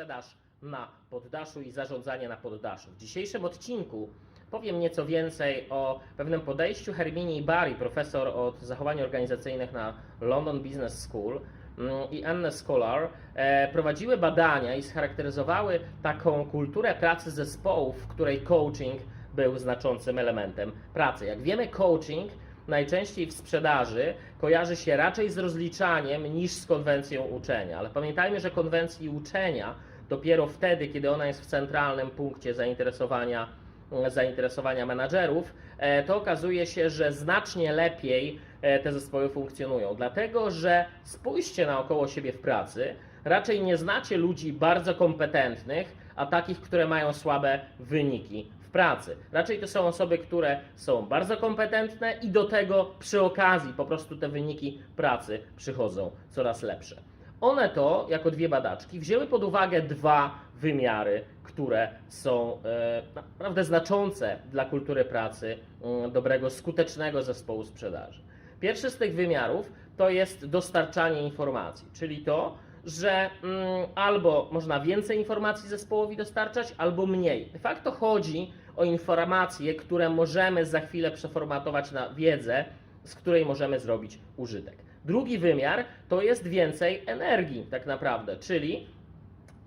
sprzedaż na poddaszu i zarządzanie na poddaszu. W dzisiejszym odcinku powiem nieco więcej o pewnym podejściu Herminii Barry, profesor od zachowań organizacyjnych na London Business School mm, i Anne Scholar e, prowadziły badania i scharakteryzowały taką kulturę pracy zespołów, w której coaching był znaczącym elementem pracy. Jak wiemy, coaching najczęściej w sprzedaży kojarzy się raczej z rozliczaniem niż z konwencją uczenia. Ale pamiętajmy, że konwencji uczenia dopiero wtedy, kiedy ona jest w centralnym punkcie zainteresowania, zainteresowania menadżerów, e, to okazuje się, że znacznie lepiej e, te zespoły funkcjonują. Dlatego, że spójrzcie naokoło siebie w pracy, raczej nie znacie ludzi bardzo kompetentnych, a takich, które mają słabe wyniki w pracy. Raczej to są osoby, które są bardzo kompetentne i do tego przy okazji po prostu te wyniki pracy przychodzą coraz lepsze. One to, jako dwie badaczki, wzięły pod uwagę dwa wymiary, które są e, naprawdę znaczące dla kultury pracy mm, dobrego, skutecznego zespołu sprzedaży. Pierwszy z tych wymiarów to jest dostarczanie informacji, czyli to, że mm, albo można więcej informacji zespołowi dostarczać, albo mniej. De facto chodzi o informacje, które możemy za chwilę przeformatować na wiedzę, z której możemy zrobić użytek. Drugi wymiar to jest więcej energii, tak naprawdę, czyli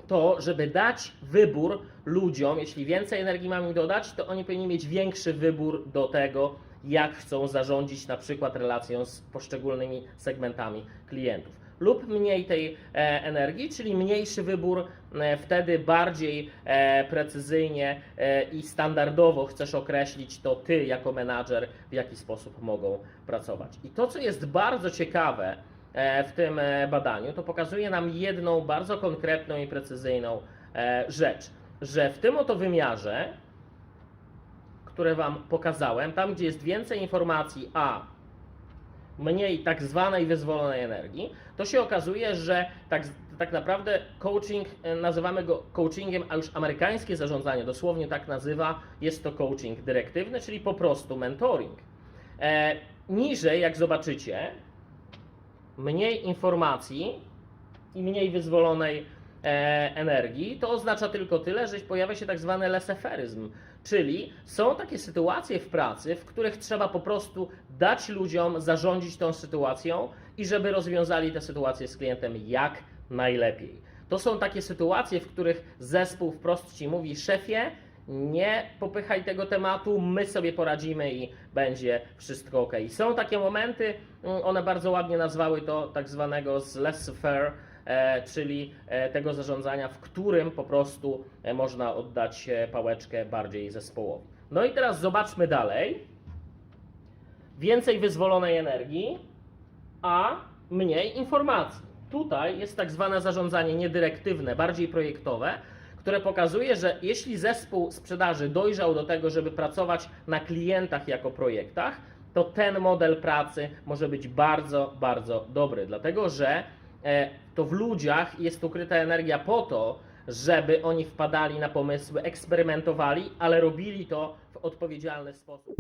to, żeby dać wybór ludziom, jeśli więcej energii mamy im dodać, to oni powinni mieć większy wybór do tego, jak chcą zarządzić na przykład relacją z poszczególnymi segmentami klientów. Lub mniej tej e, energii, czyli mniejszy wybór, e, wtedy bardziej e, precyzyjnie i standardowo chcesz określić to ty jako menadżer, w jaki sposób mogą pracować. I to, co jest bardzo ciekawe, w tym badaniu, to pokazuje nam jedną bardzo konkretną i precyzyjną rzecz, że w tym oto wymiarze, które Wam pokazałem, tam gdzie jest więcej informacji, a mniej tak zwanej wyzwolonej energii, to się okazuje, że tak, tak naprawdę coaching, e, nazywamy go coachingiem, a już amerykańskie zarządzanie dosłownie tak nazywa, jest to coaching dyrektywny, czyli po prostu mentoring. E, niżej, jak zobaczycie, mniej informacji i mniej wyzwolonej energii, to oznacza tylko tyle, że pojawia się tak zwany leseferyzm, czyli są takie sytuacje w pracy, w których trzeba po prostu dać ludziom zarządzić tą sytuacją i żeby rozwiązali tę sytuację z klientem jak najlepiej. To są takie sytuacje, w których zespół wprost ci mówi, szefie, nie popychaj tego tematu, my sobie poradzimy i będzie wszystko ok. Są takie momenty, mm, one bardzo ładnie nazwały to tak zwanego z e, czyli e, tego zarządzania, w którym po prostu e, można oddać e, pałeczkę bardziej zespołowi. No i teraz zobaczmy dalej. Więcej wyzwolonej energii, a mniej informacji. Tutaj jest tak zwane zarządzanie niedyrektywne, bardziej projektowe, które pokazuje, że jeśli zespół sprzedaży dojrzał do tego, żeby pracować na klientach jako projektach, to ten model pracy może być bardzo, bardzo dobry, dlatego że e, to w ludziach jest ukryta energia po to, żeby oni wpadali na pomysły, eksperymentowali, ale robili to w odpowiedzialny sposób.